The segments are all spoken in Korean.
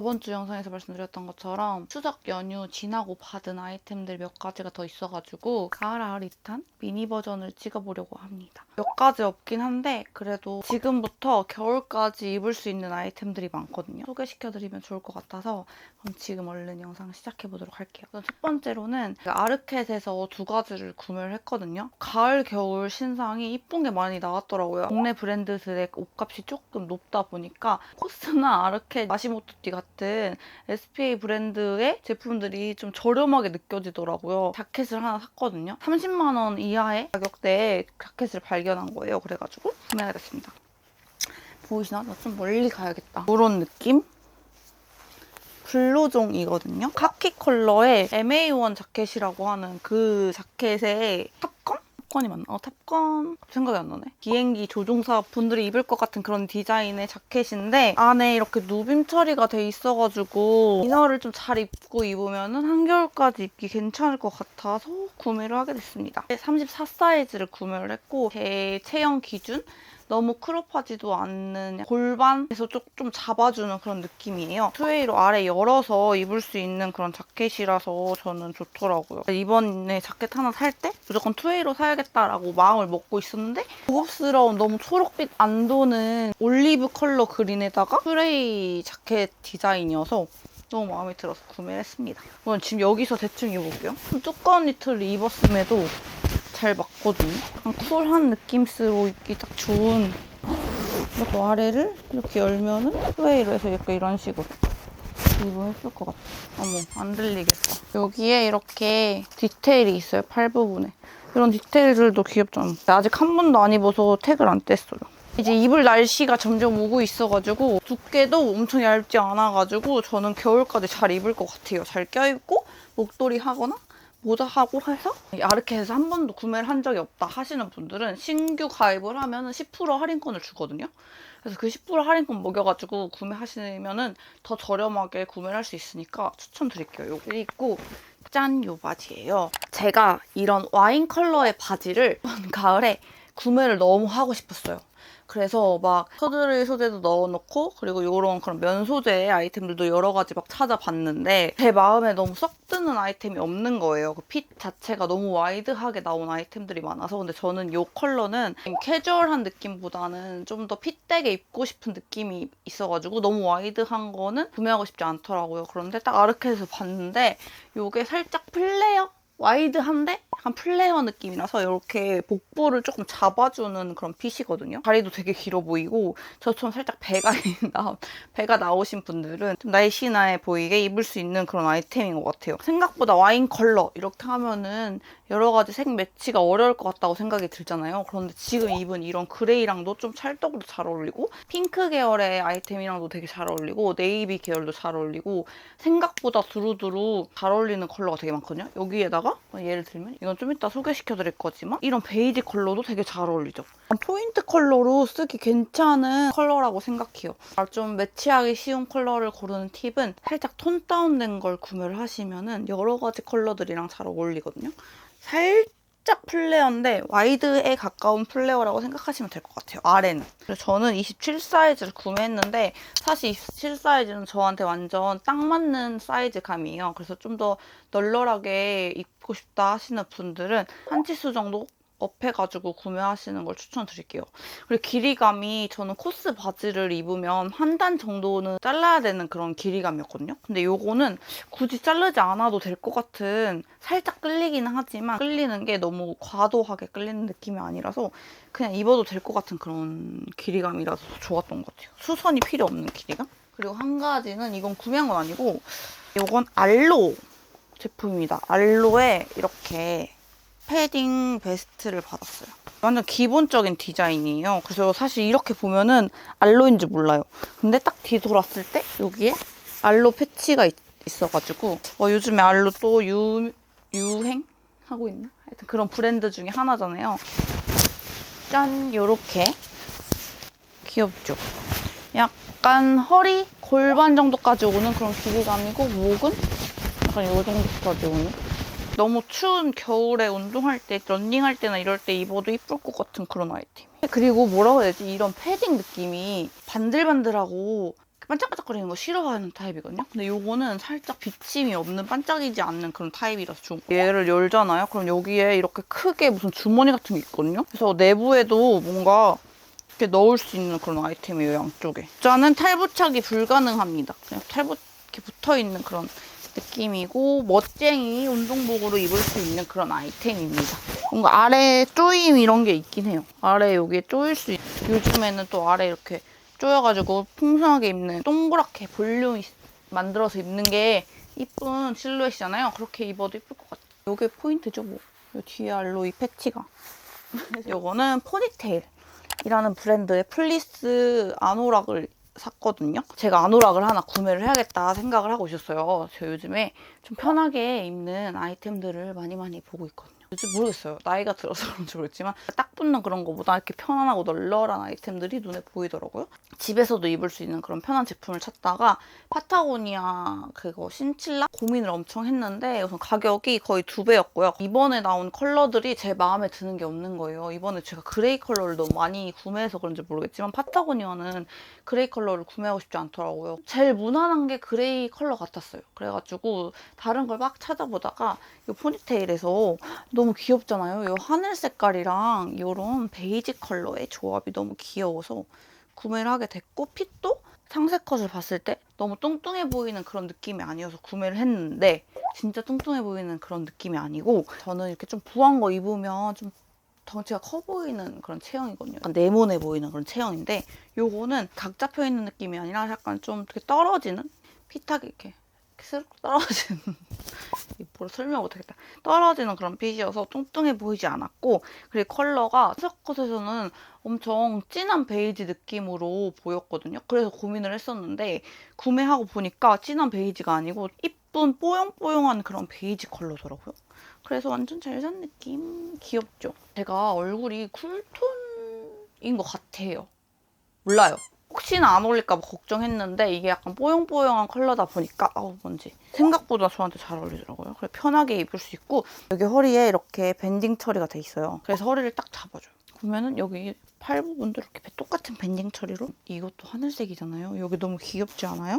저번 주 영상에서 말씀드렸던 것처럼 추석 연휴 지나고 받은 아이템들 몇 가지가 더 있어가지고 가을 아리탄 미니 버전을 찍어보려고 합니다. 몇 가지 없긴 한데 그래도 지금부터 겨울까지 입을 수 있는 아이템들이 많거든요. 소개시켜드리면 좋을 것 같아서 그럼 지금 얼른 영상 시작해보도록 할게요. 첫 번째로는 아르켓에서 두 가지를 구매를 했거든요. 가을 겨울 신상이 이쁜 게 많이 나왔더라고요. 국내 브랜드들의 옷값이 조금 높다 보니까 코스나 아르켓 마시모토띠 같은 SPA 브랜드의 제품들이 좀 저렴하게 느껴지더라고요. 자켓을 하나 샀거든요. 30만 원 이하의 가격대에 자켓을 발견한 거예요. 그래가지고 구매하게 됐습니다. 보이시나? 나 좀 멀리 가야겠다. 이런 느낌? 블루종이거든요. 카키 컬러의 MA1 자켓이라고 하는 그 자켓의 탑건? 탑건이 맞나? 어, 탑건 생각이 안 나네. 비행기 조종사 분들이 입을 것 같은 그런 디자인의 자켓인데 안에 이렇게 누빔 처리가 돼 있어가지고 이너를 좀 잘 입고 입으면은 한겨울까지 입기 괜찮을 것 같아서 구매를 하게 됐습니다. 34 사이즈를 구매를 했고 제 체형 기준 너무 크롭하지도 않는 골반에서 좀, 좀 잡아주는 그런 느낌이에요. 투웨이로 아래 열어서 입을 수 있는 그런 자켓이라서 저는 좋더라고요. 이번에 자켓 하나 살 때 무조건 투웨이로 사야겠다라고 마음을 먹고 있었는데 고급스러운 너무 초록빛 안 도는 올리브 컬러 그린에다가 투웨이 자켓 디자인이어서 너무 마음에 들어서 구매했습니다. 오늘 지금 여기서 대충 입어볼게요. 두꺼운 니트를 입었음에도 잘 맞거든요. 약간 쿨한 느낌스로 입기 딱 좋은 이렇게 아래를 이렇게 열면은 스웨이로 해서 약간 이런 식으로 입으면 예쁠 것 같아. 어머 안 들리겠다. 여기에 이렇게 디테일이 있어요. 팔 부분에. 이런 디테일들도 귀엽잖아. 아직 한 번도 안 입어서 택을 안 뗐어요. 이제 입을 날씨가 점점 오고 있어가지고 두께도 엄청 얇지 않아가지고 저는 겨울까지 잘 입을 것 같아요. 잘 껴입고 목도리 하거나 모자 하고 해서 아르켓에서 한 번도 구매를 한 적이 없다 하시는 분들은 신규 가입을 하면 10% 할인권을 주거든요. 그래서 그 10% 할인권 먹여가지고 구매하시면은 더 저렴하게 구매를 할 수 있으니까 추천드릴게요. 요거 입고 짠! 요 바지예요. 제가 이런 와인 컬러의 바지를 가을에 구매를 너무 하고 싶었어요. 그래서 막 서드레이 소재도 넣어놓고 그리고 이런 그런 면 소재의 아이템들도 여러 가지 막 찾아봤는데 제 마음에 너무 썩 드는 아이템이 없는 거예요. 그 핏 자체가 너무 와이드하게 나온 아이템들이 많아서 근데 저는 이 컬러는 캐주얼한 느낌보다는 좀 더 핏되게 입고 싶은 느낌이 있어가지고 너무 와이드한 거는 구매하고 싶지 않더라고요. 그런데 딱 아르켓에서 봤는데 이게 살짝 플레어? 와이드한데 약간 플레어 느낌이라서 이렇게 복부를 조금 잡아주는 그런 핏이거든요. 다리도 되게 길어 보이고 저처럼 살짝 배가 나 배가 나오신 분들은 좀 날씬해 보이게 입을 수 있는 그런 아이템인 것 같아요. 생각보다 와인 컬러 이렇게 하면은 여러 가지 색 매치가 어려울 것 같다고 생각이 들잖아요. 그런데 지금 입은 이런 그레이랑도 좀 찰떡으로 잘 어울리고 핑크 계열의 아이템이랑도 되게 잘 어울리고 네이비 계열도 잘 어울리고 생각보다 두루두루 잘 어울리는 컬러가 되게 많거든요. 여기에다가 예를 들면 이건 좀 이따 소개시켜 드릴 거지만 이런 베이지 컬러도 되게 잘 어울리죠. 포인트 컬러로 쓰기 괜찮은 컬러라고 생각해요. 아, 좀 매치하기 쉬운 컬러를 고르는 팁은 살짝 톤 다운된 걸 구매를 하시면 은 여러 가지 컬러들이랑 잘 어울리거든요. 살짝 플레어인데 와이드에 가까운 플레어라고 생각하시면 될 것 같아요. 아래는. 그래서 저는 27 사이즈를 구매했는데 사실 27 사이즈는 저한테 완전 딱 맞는 사이즈감이에요. 그래서 좀 더 널널하게 입고 싶다 하시는 분들은 한 치수 정도 업해 가지고 구매하시는 걸 추천드릴게요. 그리고 길이감이 저는 코스 바지를 입으면 한 단 정도는 잘라야 되는 그런 길이감이었거든요. 근데 요거는 굳이 자르지 않아도 될 것 같은 살짝 끌리기는 하지만 끌리는 게 너무 과도하게 끌리는 느낌이 아니라서 그냥 입어도 될 것 같은 그런 길이감이라서 좋았던 것 같아요. 수선이 필요 없는 길이감? 그리고 한 가지는 이건 구매한 건 아니고 이건 알로 제품입니다. 알로에 이렇게 패딩 베스트를 받았어요. 완전 기본적인 디자인이에요. 그래서 사실 이렇게 보면은 알로인지 몰라요. 근데 딱 뒤돌았을 때 여기에 알로 패치가 있, 어가지고 어, 요즘에 알로 또 유, 유행하고 있나? 하여튼 그런 브랜드 중에 하나잖아요. 짠! 요렇게 귀엽죠? 약간 허리, 골반 정도까지 오는 그런 길이감이고 목은 약간 요 정도까지 오는 너무 추운 겨울에 운동할 때, 런닝할 때나 이럴 때 입어도 이쁠 것 같은 그런 아이템. 그리고 뭐라고 해야 되지? 이런 패딩 느낌이 반들반들하고 반짝반짝거리는 거 싫어하는 타입이거든요. 근데 요거는 살짝 비침이 없는 반짝이지 않는 그런 타입이라서 좋은 거예요. 얘를 열잖아요. 그럼 여기에 이렇게 크게 무슨 주머니 같은 게 있거든요. 그래서 내부에도 뭔가 이렇게 넣을 수 있는 그런 아이템이에요, 양쪽에. 짜는 탈부착이 불가능합니다. 그냥 탈부 이렇게 붙어 있는 그런 느낌이고 멋쟁이 운동복으로 입을 수 있는 그런 아이템입니다. 뭔가 아래 조임 이런 게 있긴 해요. 아래 여기에 조일 수 있... 요즘에는 또 아래 이렇게 조여가지고 풍성하게 입는 동그랗게 볼륨 이- 만들어서 입는 게 이쁜 실루엣이잖아요. 그렇게 입어도 이쁠 것 같아요. 이게 포인트죠, 뭐. 요 뒤에 알로이 패치가. 요거는 포니테일이라는 브랜드의 플리스 아노락을 샀거든요. 제가 아노락을 하나 구매를 해야겠다 생각을 하고 있었어요. 저 요즘에 좀 편하게 입는 아이템들을 많이 많이 보고 있거든요. 요즘 모르겠어요. 나이가 들어서 그런지 모르겠지만 딱 붙는 그런 거보다 이렇게 편안하고 널널한 아이템들이 눈에 보이더라고요. 집에서도 입을 수 있는 그런 편한 제품을 찾다가 파타고니아 그거 신칠라 고민을 엄청 했는데 우선 가격이 거의 두 배였고요. 이번에 나온 컬러들이 제 마음에 드는 게 없는 거예요. 이번에 제가 그레이 컬러를 너무 많이 구매해서 그런지 모르겠지만 파타고니아는 그레이 컬러 를 구매하고 싶지 않더라고요. 제일 무난한 게 그레이 컬러 같았어요. 그래가지고 다른 걸 막 찾아보다가 이 포니테일에서 너무 귀엽잖아요. 이 하늘 색깔이랑 이런 베이지 컬러의 조합이 너무 귀여워서 구매를 하게 됐고 핏도 상세 컷을 봤을 때 너무 뚱뚱해 보이는 그런 느낌이 아니어서 구매를 했는데 진짜 뚱뚱해 보이는 그런 느낌이 아니고 저는 이렇게 좀 부한 거 입으면 좀 덩치가 커 보이는 그런 체형이거든요. 약간 네모네 보이는 그런 체형인데 요거는 각 잡혀 있는 느낌이 아니라 약간 좀 되게 떨어지는 핏하게 이렇게 쓱 떨어지는 뭐라 설명 못하겠다. 떨어지는 그런 핏이어서 뚱뚱해 보이지 않았고 그리고 컬러가 스컷에서는 엄청 진한 베이지 느낌으로 보였거든요. 그래서 고민을 했었는데 구매하고 보니까 진한 베이지가 아니고 이쁜 뽀용뽀용한 그런 베이지 컬러더라고요. 그래서 완전 잘 산 느낌 귀엽죠? 제가 얼굴이 쿨톤인 것 같아요. 몰라요. 혹시나 안 어울릴까 봐 걱정했는데 이게 약간 뽀용뽀용한 컬러다 보니까 아우 뭔지 생각보다 저한테 잘 어울리더라고요. 그래서 편하게 입을 수 있고 여기 허리에 이렇게 밴딩 처리가 돼 있어요. 그래서 허리를 딱 잡아줘요. 보면은 여기 팔 부분도 이렇게 똑같은 밴딩 처리로 이것도 하늘색이잖아요. 여기 너무 귀엽지 않아요?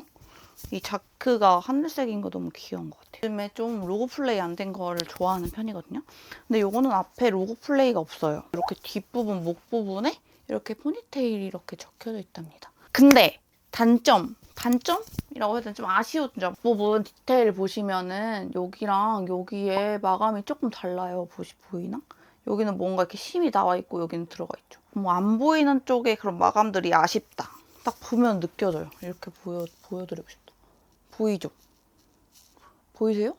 이 자크가 하늘색인 거 너무 귀여운 것 같아요. 요즘에 좀 로고 플레이 안 된 거를 좋아하는 편이거든요. 근데 요거는 앞에 로고 플레이가 없어요. 이렇게 뒷부분, 목 부분에 이렇게 포니테일이 이렇게 적혀져 있답니다. 근데 단점, 단점이라고 해야 되나 좀 아쉬운 점 부분 디테일 보시면은 여기랑 여기에 마감이 조금 달라요. 보시 보이나? 여기는 뭔가 이렇게 심이 나와 있고 여기는 들어가 있죠. 뭐 안 보이는 쪽에 그런 마감들이 아쉽다. 딱 보면 느껴져요. 이렇게 보여 보여드리고 싶다. 보이죠? 보이세요?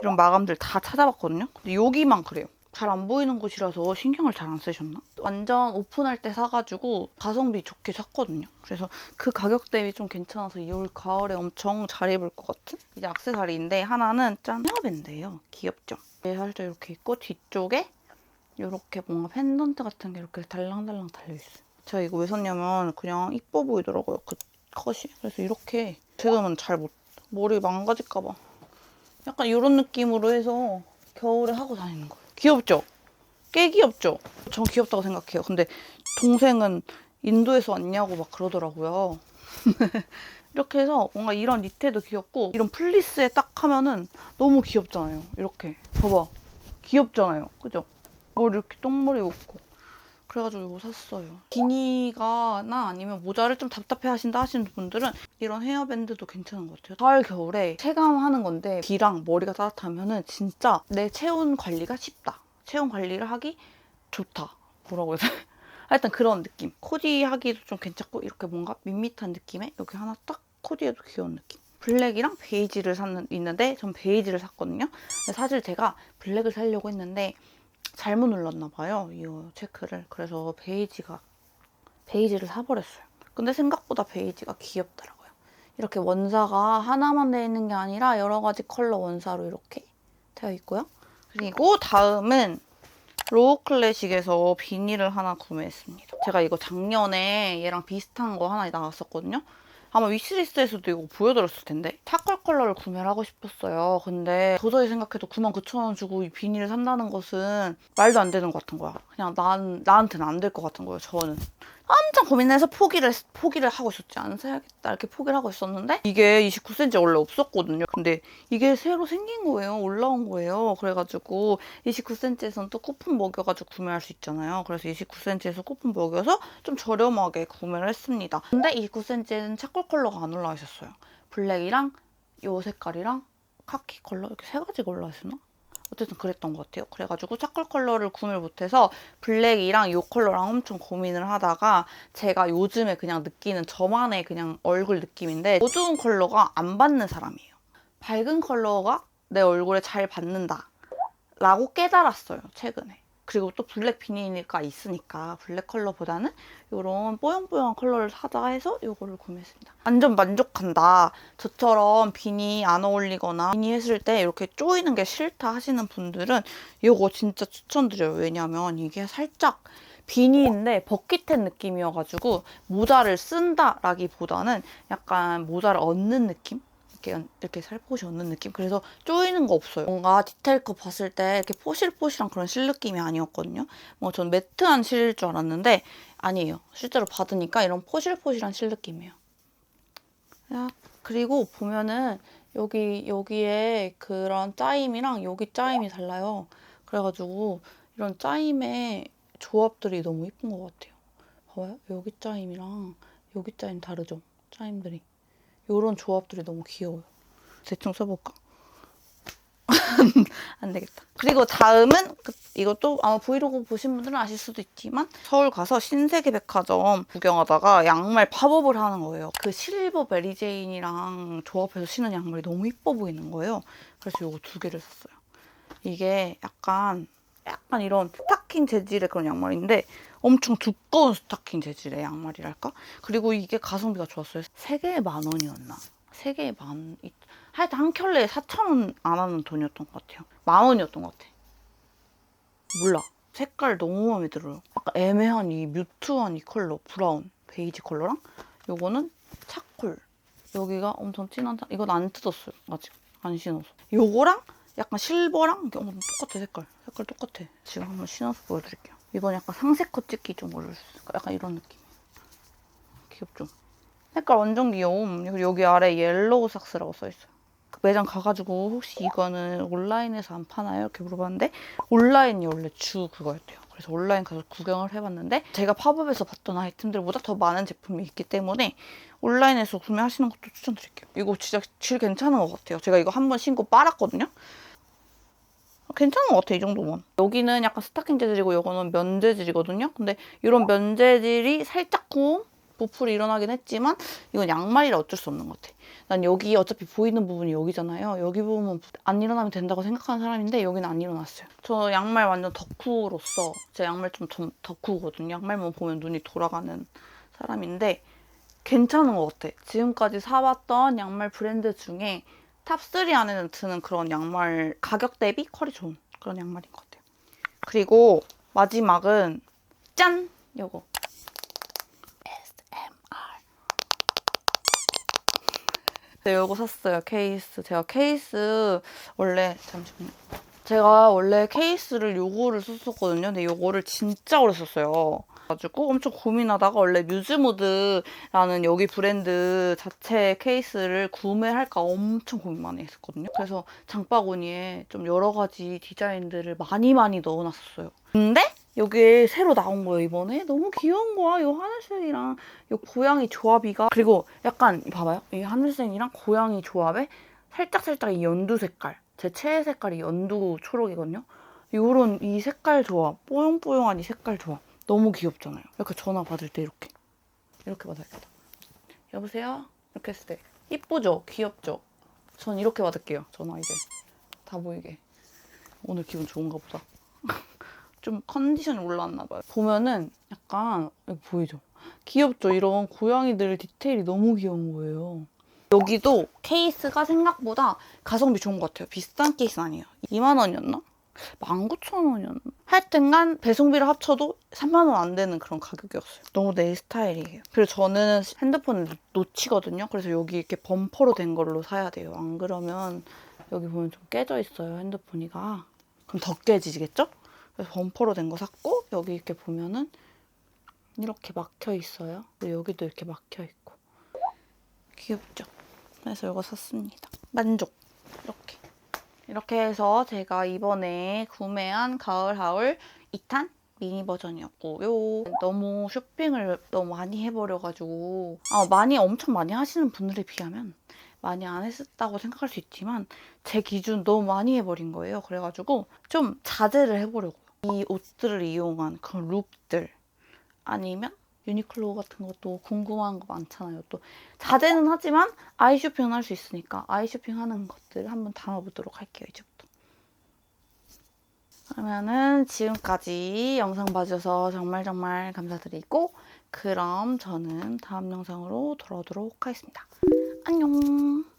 이런 마감들 다 찾아봤거든요. 근데 여기만 그래요. 잘 안 보이는 곳이라서 신경을 잘 안 쓰셨나? 완전 오픈할 때 사가지고 가성비 좋게 샀거든요. 그래서 그 가격 대비 좀 괜찮아서 이 올 가을에 엄청 잘 입을 것 같은 이제 액세서리인데 하나는 짠 헤어밴드예요. 귀엽죠? 얘 살짝 이렇게 있고 뒤쪽에 이렇게 뭔가 펜던트 같은 게 이렇게 달랑달랑 달려있어요. 제가 이거 왜 샀냐면 그냥 이뻐 보이더라고요. 그 컷이. 그래서 이렇게 제가는 잘못 머리 망가질까 봐. 약간 이런 느낌으로 해서 겨울에 하고 다니는 거예요. 귀엽죠? 꽤 귀엽죠? 전 귀엽다고 생각해요. 근데 동생은 인도에서 왔냐고 막 그러더라고요. 이렇게 해서 뭔가 이런 니트도 귀엽고 이런 플리스에 딱 하면은 너무 귀엽잖아요. 이렇게. 봐봐. 귀엽잖아요. 그죠? 머리 이렇게 똥머리 웃고. 그래가지고 이거 샀어요. 비니가나 아니면 모자를 좀 답답해 하신다 하시는 분들은 이런 헤어밴드도 괜찮은 것 같아요. 가을, 겨울에 체감하는 건데 귀랑 머리가 따뜻하면은 진짜 내 체온 관리가 쉽다. 체온 관리를 하기 좋다. 뭐라고 해야 돼? 하여튼 그런 느낌. 코디 하기도 좀 괜찮고 이렇게 뭔가 밋밋한 느낌에 여기 하나 딱 코디해도 귀여운 느낌. 블랙이랑 베이지를 샀는, 있는데 전 베이지를 샀거든요. 사실 제가 블랙을 사려고 했는데 잘못 눌렀나 봐요. 이 체크를. 그래서 베이지가 베이지를 사버렸어요. 근데 생각보다 베이지가 귀엽더라고요. 이렇게 원사가 하나만 되어 있는 게 아니라 여러 가지 컬러 원사로 이렇게 되어 있고요. 그리고 다음은 로우 클래식에서 비닐을 하나 구매했습니다. 제가 이거 작년에 얘랑 비슷한 거 하나 나왔었거든요. 아마 위시리스트에서도 이거 보여드렸을 텐데 타컬 컬러를 구매를 하고 싶었어요. 근데 도저히 생각해도 99,000원 주고 이 비닐을 산다는 것은 말도 안 되는 것 같은 거야. 그냥 난, 나한테는 안 될 것 같은 거예요, 저는. 엄청 고민해서 포기를 포기를 하고 있었지 안 사야겠다. 이렇게 포기를 하고 있었는데 이게 29cm 원래 없었거든요. 근데 이게 새로 생긴 거예요. 올라온 거예요. 그래가지고 29cm에서는 또 쿠폰 먹여가지고 구매할 수 있잖아요. 그래서 29cm에서 쿠폰 먹여서 좀 저렴하게 구매를 했습니다. 근데 29cm에는 차콜 컬러가 안 올라와 있었어요. 블랙이랑 요 색깔이랑 카키 컬러 이렇게 세 가지가 올라와 있었나? 어쨌든 그랬던 것 같아요. 그래가지고 차콜 컬러를 구매를 못해서 블랙이랑 이 컬러랑 엄청 고민을 하다가 제가 요즘에 그냥 느끼는 저만의 그냥 얼굴 느낌인데 어두운 컬러가 안 받는 사람이에요. 밝은 컬러가 내 얼굴에 잘 받는다 라고 깨달았어요 최근에. 그리고 또 블랙 비니가 있으니까 블랙 컬러보다는 이런 뽀용뽀용한 컬러를 사자 해서 이거를 구매했습니다. 완전 만족한다. 저처럼 비니 안 어울리거나 비니 했을 때 이렇게 쪼이는 게 싫다 하시는 분들은 이거 진짜 추천드려요. 왜냐면 이게 살짝 비니인데 버킷햇 느낌이어가지고 모자를 쓴다라기보다는 약간 모자를 얻는 느낌? 이렇게, 이렇게 살포시 얻는 느낌? 그래서 쪼이는 거 없어요. 뭔가 디테일컷 봤을 때 이렇게 포실포실한 그런 실 느낌이 아니었거든요. 뭐 전 매트한 실일 줄 알았는데 아니에요. 실제로 받으니까 이런 포실포실한 실 느낌이에요. 야, 그리고 보면은 여기 여기에 그런 짜임이랑 여기 짜임이 달라요. 그래가지고 이런 짜임의 조합들이 너무 이쁜 것 같아요. 봐봐요. 여기 짜임이랑 여기 짜임 다르죠? 짜임들이. 이런 조합들이 너무 귀여워요. 대충 써볼까? 안 되겠다. 그리고 다음은 그- 이것도 아마 브이로그 보신 분들은 아실 수도 있지만 서울 가서 신세계 백화점 구경하다가 양말 팝업을 하는 거예요. 그 실버 메리제인이랑 조합해서 신은 양말이 너무 이뻐 보이는 거예요. 그래서 이거 두 개를 샀어요. 이게 약간 약간 이런 스타킹 재질의 그런 양말인데 엄청 두꺼운 스타킹 재질의 양말이랄까? 그리고 이게 가성비가 좋았어요. 세 개에 만 원이었나? 세 개에 만... 이- 하여튼 한 켤레에 4천 원 안 하는 돈이었던 것 같아요. 만 원이었던 것 같아. 몰라. 색깔 너무 마음에 들어요. 약간 애매한 이 뮤트한 이 컬러, 브라운, 베이지 컬러랑 요거는 차콜. 여기가 엄청 진한 차... 이건 안 뜯었어요. 아직 안 신어서. 요거랑 약간 실버랑 어머, 똑같아 색깔. 색깔 똑같아. 지금 한번 신어서 보여드릴게요. 이건 약간 상세컷 찍기 좀 올릴 수 있을까? 약간 이런 느낌. 귀엽죠? 색깔 완전 귀여움. 그리고 여기 아래 옐로우 삭스라고 써있어요. 그 매장 가가지고 혹시 이거는 온라인에서 안 파나요? 이렇게 물어봤는데 온라인이 원래 주 그거였대요. 그래서 온라인 가서 구경을 해봤는데 제가 팝업에서 봤던 아이템들보다 더 많은 제품이 있기 때문에 온라인에서 구매하시는 것도 추천드릴게요. 이거 진짜 질 괜찮은 것 같아요. 제가 이거 한 번 신고 빨았거든요. 괜찮은 것 같아 이 정도면. 여기는 약간 스타킹 재질이고 이거는 면 재질이거든요. 근데 이런 면 재질이 살짝 구 부풀이 일어나긴 했지만 이건 양말이라 어쩔 수 없는 것 같아. 난 여기 어차피 보이는 부분이 여기잖아요. 여기 부분은 안 일어나면 된다고 생각하는 사람인데 여기는 안 일어났어요. 저 양말 완전 덕후로서 제 양말 좀, 좀 덕후거든요. 양말만 보면 눈이 돌아가는 사람인데 괜찮은 것 같아. 지금까지 사봤던 양말 브랜드 중에 탑3 안에는 드는 그런 양말 가격 대비 퀄이 좋은 그런 양말인 것 같아요. 그리고 마지막은 짠! 요거 SMR 네, 요거 샀어요. 케이스. 제가 케이스 원래 잠시만요. 제가 원래 케이스를 요거를 썼었거든요. 근데 요거를 진짜 오래 썼어요. 가지고 엄청 고민하다가 원래 뮤즈모드라는 여기 브랜드 자체 케이스를 구매할까 엄청 고민 많이 했었거든요. 그래서 장바구니에 좀 여러 가지 디자인들을 많이 많이 넣어놨었어요. 근데 여기에 새로 나온 거예요 이번에? 너무 귀여운 거야. 이 하늘색이랑 이 고양이 조합이가. 그리고 약간 봐봐요. 이 하늘색이랑 고양이 조합에 살짝 살짝 이 연두 색깔 제 최애 색깔이 연두 초록이거든요. 요런 이 색깔 조합 뽀용뽀용한 이 색깔 조합 너무 귀엽잖아요 이렇게 전화 받을 때 이렇게 이렇게 받아야겠다 여보세요 이렇게 했을 때 이쁘죠 귀엽죠 전 이렇게 받을게요 전화 이제 다 보이게 오늘 기분 좋은가 보다 좀 컨디션이 올라왔나 봐요. 보면은 약간 보이죠? 귀엽죠? 이런 고양이들 디테일이 너무 귀여운 거예요. 여기도 케이스가 생각보다 가성비 좋은 것 같아요. 비싼 케이스 아니에요. 2만 원이었나? 19,000원이었나? 하여튼간 배송비를 합쳐도 3만 원 안 되는 그런 가격이었어요. 너무 내 스타일이에요. 그리고 저는 핸드폰을 놓- 놓치거든요. 그래서 여기 이렇게 범퍼로 된 걸로 사야 돼요. 안 그러면 여기 보면 좀 깨져 있어요. 핸드폰이가. 그럼 더 깨지겠죠? 그래서 범퍼로 된 거 샀고 여기 이렇게 보면은 이렇게 막혀 있어요. 그리고 여기도 이렇게 막혀 있고 귀엽죠? 그래서 이거 샀습니다. 만족. 이렇게 해서 제가 이번에 구매한 가을 하울 2탄 미니 버전이었고요. 너무 쇼핑을 너무 많이 해버려가지고 아, 많이 엄청 많이 하시는 분들에 비하면 많이 안 했었다고 생각할 수 있지만 제 기준 너무 많이 해버린 거예요. 그래가지고 좀 자제를 해보려고요. 이 옷들을 이용한 그런 룩들 아니면 유니클로 같은 것도 궁금한 거 많잖아요. 또 자제는 하지만 아이 쇼핑은 할 수 있으니까 아이 쇼핑하는 것들 한번 담아보도록 할게요. 이제부터. 그러면은 지금까지 영상 봐주셔서 정말 정말 감사드리고 그럼 저는 다음 영상으로 돌아오도록 하겠습니다. 안녕.